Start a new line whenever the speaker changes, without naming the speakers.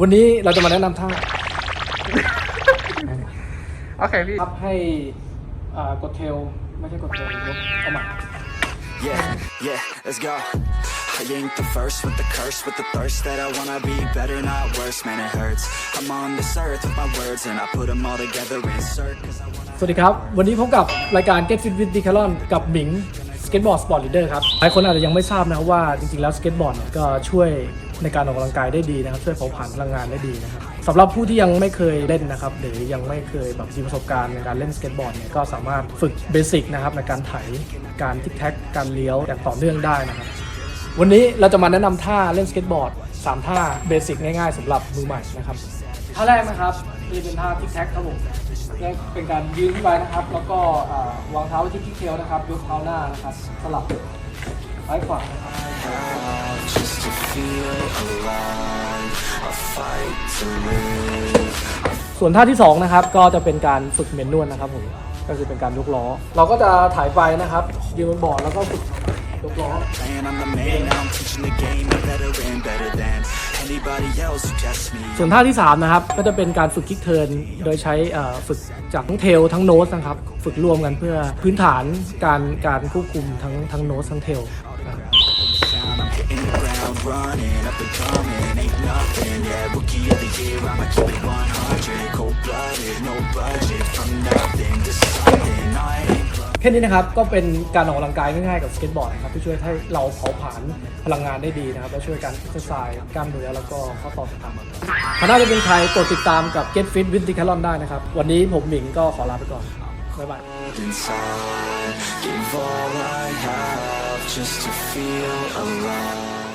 วันนี้เราจะมาแนะนำท่า
โอเคพี่
ครับให้อ่ากดเทลไม่ใช่กดเทลยกเอาใหม่
Yeah, yeah, let's go. I ain't the first with the curse, with the thirst that I wanna be better, not worse. Man, it hurts. I'm on this earth with my words, and I put them all together, insert. Cause I wanna.
สวัสดีครับ วันนี้พบกับรายการ Get Fit with Decathlon กับหมิง สเก็ตบอร์ดสปอร์ตลีดเดอร์ครับหลายคนอาจจะยังไม่ทราบนะครับว่าจริงๆแล้วสเก็ตบอร์ดเนี่ยก็ช่วยในการออกกำลังกายได้ดีนะครับช่วยเผาผลาญพลังงานได้ดีนะครับสำหรับผู้ที่ยังไม่เคยเล่นนะครับหรือยังไม่เคยแบบมีประสบการณ์ในการเล่นสเก็ตบอร์ดเนี่ยก็สามารถฝึกเบสิกนะครับในการไถการทิกแท็กการเลี้ยวอย่างต่อเนื่องได้นะครับวันนี้เราจะมาแนะนำท่าเล่นสเก็ตบอร์ดสามท่าเบสิกง่ายๆสำหรับมือใหม่นะครับท่าแรกนะครับนี่เป็นท่าทิกแท็กครับผม นี่เป็นการยืนขึ้นไปนะครับ แล้วก็อ่าวางเท้าไว้ที่ทิกเทลนะครับ ยกเท้าหน้านะครับ สลับซ้ายขวานะครับ
Just to feel alive, I fight to live.
ส่วนท่าที่สองนะครับ ก็จะเป็นการฝึกเมนนวลนะครับผมก็คือเป็นการยกล้อ เราก็จะถ่ายไปนะครับ ยืนบนบอร์ดแล้วก็ฝึกยกล้อ
Playing I'm the man, now I'm teaching the game, a veteran, better than
ส่วนท่าที่ 3 นะครับ ก็จะเป็นการฝึกคิกเทิร์นโดยใช้เอ่อฝึกจากทั้งเทลทั้งโนสนะครับ ฝึกรวมกันเพื่อพื้นฐานการการควบคุมทั้งทั้งโนสทั้งเทล ค่นี้นะครับก็เป็นการออกกำลังกายง่ายๆกับสเก็ตบอร์ดนะครับที่ช่วยให้เราเผาผลาญพลังงานได้ดีนะครับและช่วยการเอ็กซ์ไซส์กล้ามเนื้อแล้วก็ข้อต่อสะพานถ้าน่าจะเป็นใครกดติดตามกับ Get Fit with Decathlon ได้นะครับ วันนี้ผมหมิงก็ขอลาไปก่อน บ๊ายบาย
inside. Give all I have just to feel alive.